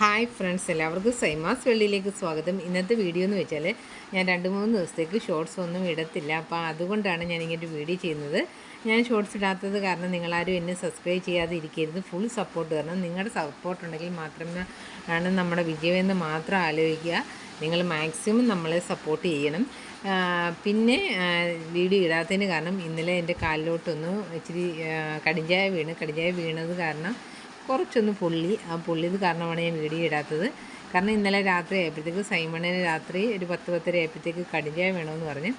Hi friends എല്ലാവർക്കും സൈമാസ് വെള്ളിയിലേക്ക് സ്വാഗതം. ഇന്നത്തെ വീഡിയോ എന്ന് വെച്ചാൽ ഞാൻ രണ്ട് മൂന്ന് ദിവസത്തേക്ക് ഷോർട്സ് ഒന്നും ഇടത്തില്ല. അപ്പോൾ അതുകൊണ്ടാണ് ഞാൻ ഇങ്ങനെ വീഡിയോ ചെയ്യുന്നത്. ഞാൻ ഷോർട്സ് ഇടാത്തത് കാരണം നിങ്ങളാരും എന്നെ സബ്സ്ക്രൈബ് ചെയ്യാതെ ഇരിക്കരുത് ഫുൾ സപ്പോർട്ട് കാരണം നിങ്ങളുടെ സപ്പോർട്ട് ഉണ്ടെങ്കിൽ മാത്രമേ ആണ് നമ്മുടെ വിജയമെന്ന് മാത്രം ആലോചിക്കുക. നിങ്ങൾ മാക്സിമം നമ്മളെ സപ്പോർട്ട് ചെയ്യണം. പിന്നെ വീഡിയോ ഇടാത്തതിന് കാരണം ഇന്നലെ എന്റെ കാലിലോട്ടൊന്ന് ഇച്ചിരി കടിഞ്ചായ വീണ്. കടിഞ്ചായ വീണത് കാരണം കുറച്ചൊന്ന് പൊള്ളി. ആ പൊള്ളിയത് കാരണമാണ് ഞാൻ വീഡിയോ ഇടാത്തത്. കാരണം ഇന്നലെ രാത്രി ആയപ്പോഴത്തേക്ക് സൈമണിന് രാത്രി ഒരു പത്ത് പത്തര ആയപ്പോഴത്തേക്ക് കടിഞ്ചായ വേണമെന്ന് പറഞ്ഞ്.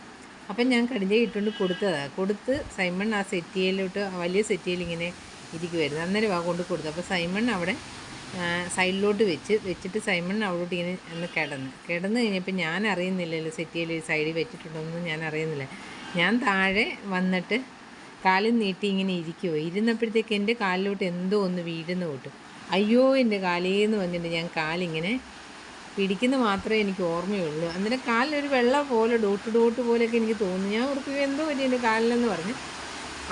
അപ്പം ഞാൻ കടിഞ്ചായ ഇട്ടുകൊണ്ട് കൊടുത്തതാണ് കൊടുത്ത് സൈമൺ ആ സെറ്റിയിലോട്ട് ആ വലിയ സെറ്റിയിലിങ്ങനെ ഇരിക്കുമായിരുന്നു അന്നേരം ആ കൊണ്ട് കൊടുത്തു. അപ്പോൾ സൈമൺ അവിടെ സൈഡിലോട്ട് വെച്ച് വെച്ചിട്ട് സൈമൺ അവിടോട്ട് ഇങ്ങനെ ഒന്ന് കിടന്ന്. കിടന്ന് കഴിഞ്ഞപ്പോൾ ഞാൻ അറിയുന്നില്ലല്ലോ സെറ്റിയിൽ സൈഡിൽ വെച്ചിട്ടുണ്ടോയെന്ന് ഞാൻ അറിയുന്നില്ല. ഞാൻ താഴെ വന്നിട്ട് കാലും നീട്ടി ഇങ്ങനെ ഇരിക്കുമോ ഇരുന്നപ്പോഴത്തേക്ക് എന്റെ കാലിലോട്ട് എന്തോ ഒന്ന് വീഴുന്ന കൂട്ടും അയ്യോ എന്റെ കാലേന്ന് വന്നിട്ട് ഞാൻ കാലിങ്ങനെ പിടിക്കുന്ന മാത്രമേ എനിക്ക് ഓർമ്മയുള്ളൂ. അന്നേരം കാലിലൊരു വെള്ളം പോലെ ഡോട്ട് ഡോട്ട് പോലെയൊക്കെ എനിക്ക് തോന്നുന്നു ഞാൻ ഓർക്കുക എന്തോ പറ്റി എന്റെ കാലിലെന്ന് പറഞ്ഞ്.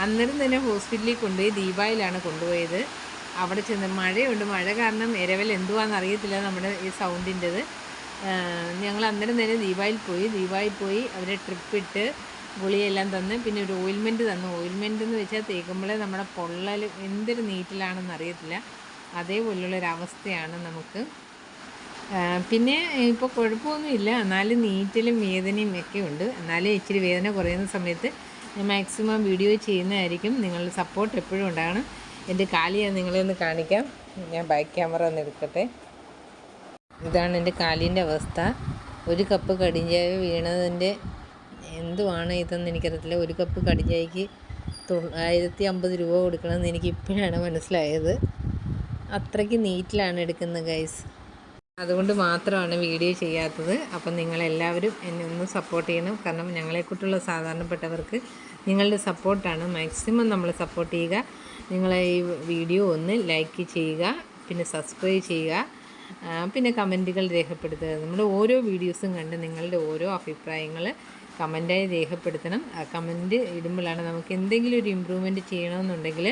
അന്നേരം തന്നെ ഹോസ്പിറ്റലിൽ കൊണ്ടുപോയി ദീപായിലാണ് കൊണ്ടുപോയത്. അവിടെ ചെന്ന് മഴയുണ്ട്. മഴ കാരണം എരവൽ എന്തുവാന്ന് അറിയത്തില്ല നമ്മുടെ ഈ സൗണ്ടിന്റെത്. ഞങ്ങൾ അന്നേരം തന്നെ ദീപായിൽ പോയി. ദീപായിൽ പോയി അവരെ ട്രിപ്പ് ഇട്ട് ഗുളിയെല്ലാം തന്ന് പിന്നെ ഒരു ഓയിൽമെന്റ് തന്നു. ഓയിൽമെന്റ് എന്ന് വെച്ചാൽ തേക്കുമ്പോഴേ നമ്മുടെ പൊള്ളൽ എന്തൊരു നീറ്റിലാണെന്ന് അറിയത്തില്ല. അതേപോലുള്ളൊരവസ്ഥയാണ് നമുക്ക്. പിന്നെ ഇപ്പോൾ കുഴപ്പമൊന്നുമില്ല എന്നാലും നീറ്റിലും വേദനയും ഒക്കെ ഉണ്ട്. എന്നാലും ഇച്ചിരി വേദന കുറയുന്ന സമയത്ത് ഞാൻ മാക്സിമം വീഡിയോ ചെയ്യുന്നതായിരിക്കും. നിങ്ങളുടെ സപ്പോർട്ട് എപ്പോഴും ഉണ്ടാകണം. എന്റെ കാലി ഞാൻ നിങ്ങളെ ഒന്ന് കാണിക്കാം. ഞാൻ ബാക്ക് ക്യാമറ ഒന്ന് എടുക്കട്ടെ. ഇതാണ് എന്റെ കാലിന്റെ അവസ്ഥ. ഒരു കപ്പ് കടിഞ്ചായ വീണതിന്റെ എന്തുവാണ് ഇതെന്ന് എനിക്കറിയത്തില്ല. ഒരു കപ്പ് കടിഞ്ചായക്ക് തൊള്ളായിരത്തി അമ്പത് രൂപ കൊടുക്കണമെന്ന് എനിക്ക് ഇപ്പോഴാണ് മനസ്സിലായത്. അത്രയ്ക്ക് നീറ്റിലാണ് എടുക്കുന്നത് ഗൈസ് അതുകൊണ്ട് മാത്രമാണ് വീഡിയോ ചെയ്യാത്തത്. അപ്പം നിങ്ങളെല്ലാവരും എന്നെ ഒന്ന് സപ്പോർട്ട് ചെയ്യണം. കാരണം ഞങ്ങളെക്കുറിച്ചുള്ള സാധാരണപ്പെട്ടവർക്ക് നിങ്ങളുടെ സപ്പോർട്ടാണ് മാക്സിമം നമ്മൾ സപ്പോർട്ട് ചെയ്യുക. നിങ്ങളെ ഈ വീഡിയോ ഒന്ന് ലൈക്ക് ചെയ്യുക. പിന്നെ സബ്സ്ക്രൈബ് ചെയ്യുക. പിന്നെ കമന്റുകൾ രേഖപ്പെടുത്തുക. നമ്മുടെ ഓരോ വീഡിയോസും കണ്ട് നിങ്ങളുടെ ഓരോ അഭിപ്രായങ്ങൾ കമന്റായി രേഖപ്പെടുത്തണം. ആ കമന്റ് ഇടുമ്പോഴാണ് നമുക്ക് എന്തെങ്കിലും ഒരു ഇമ്പ്രൂവ്മെന്റ് ചെയ്യണമെന്നുണ്ടെങ്കിൽ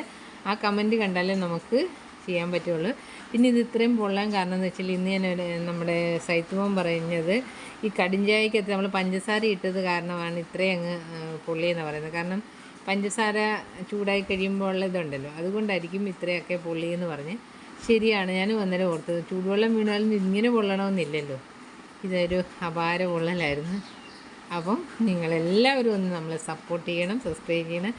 ആ കമന്റ് കണ്ടാലേ നമുക്ക് ചെയ്യാൻ പറ്റുള്ളൂ. പിന്നെ ഇത് ഇത്രയും പൊള്ളാൻ കാരണം എന്ന് വെച്ചാൽ ഇന്ന് ഞാൻ നമ്മുടെ സൈത്തുമോൻ പറഞ്ഞത് ഈ കടിഞ്ചായക്കകത്ത് നമ്മൾ പഞ്ചസാര ഇട്ടത് കാരണമാണ് ഇത്രയും അങ്ങ് പൊള്ളിയെന്ന് പറയുന്നത്. കാരണം പഞ്ചസാര ചൂടായി കഴിയുമ്പോൾ ഉള്ള ഇതുണ്ടല്ലോ. അതുകൊണ്ടായിരിക്കും ഇത്രയൊക്കെ പൊള്ളിയെന്ന് പറഞ്ഞ്. ശരിയാണ് ഞാൻ അന്നേരം ഓർത്തത്. ചൂടുവെള്ളം വീണാലും ഇങ്ങനെ പൊള്ളണമെന്നില്ലല്ലോ. ഇതൊരു അപാര പൊള്ളലായിരുന്നു. അപ്പം നിങ്ങളെല്ലാവരും ഒന്ന് നമ്മളെ സപ്പോർട്ട് ചെയ്യണം സബ്സ്ക്രൈബ് ചെയ്യണം.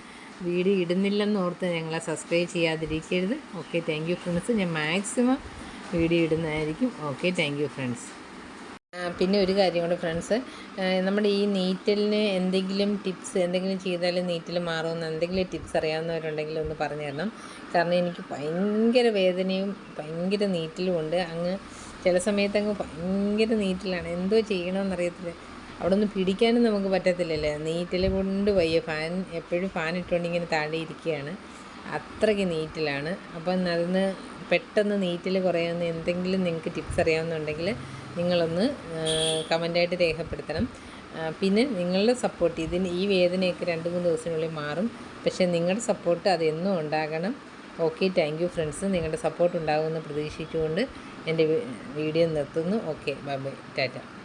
വീഡിയോ ഇടുന്നില്ലെന്ന് ഓർത്ത് ഞങ്ങളെ സബ്സ്ക്രൈബ് ചെയ്യാതിരിക്കരുത്. ഓക്കെ താങ്ക് യു ഫ്രണ്ട്സ് ഞാൻ മാക്സിമം വീഡിയോ ഇടുന്നതായിരിക്കും. ഓക്കെ താങ്ക് യു ഫ്രണ്ട്സ് പിന്നെ ഒരു കാര്യം കൂടെ ഫ്രണ്ട്സ് നമ്മുടെ ഈ നീറ്റലിന് എന്തെങ്കിലും ടിപ്സ് എന്തെങ്കിലും ചെയ്താൽ നീറ്റൽ മാറുമെന്ന് എന്തെങ്കിലും ടിപ്സ് അറിയാവുന്നവരുണ്ടെങ്കിൽ ഒന്ന് പറഞ്ഞു തരണം. കാരണം എനിക്ക് ഭയങ്കര വേദനയും ഭയങ്കര നീറ്റലും ഉണ്ട്. അങ്ങ് ചില സമയത്ത് അങ്ങ് ഭയങ്കര നീറ്റലാണ്. എന്തോ ചെയ്യണമെന്നറിയത്തില്ല അവിടെ ഒന്ന് പിടിക്കാനും നമുക്ക് പറ്റത്തില്ലല്ലേ? നീറ്റിൽ കൊണ്ട് വയ്യ. ഫാൻ എപ്പോഴും ഫാൻ ഇട്ടുകൊണ്ട് ഇങ്ങനെ താഴെ ഇരിക്കുകയാണ്. അത്രയ്ക്ക് നീറ്റിലാണ്. അപ്പം അതിന് പെട്ടെന്ന് നീറ്റിൽ കുറയാവുന്ന എന്തെങ്കിലും നിങ്ങൾക്ക് ടിപ്സ് അറിയാവുന്നുണ്ടെങ്കിൽ നിങ്ങളൊന്ന് കമന്റായിട്ട് രേഖപ്പെടുത്തണം. പിന്നെ നിങ്ങളുടെ സപ്പോർട്ട് ഇതിന് ഈ വേദനയൊക്കെ രണ്ട് മൂന്ന് ദിവസത്തിനുള്ളിൽ മാറും. പക്ഷേ നിങ്ങളുടെ സപ്പോർട്ട് അതെന്നും ഉണ്ടാകണം. Okay thank you friends. നിങ്ങളുടെ സപ്പോർട്ട് ഉണ്ടാകുമെന്ന് പ്രതീക്ഷിച്ചുകൊണ്ട് എന്റെ വീഡിയോ നിർത്തുന്നു. Okay bye bye. ടാറ്റ.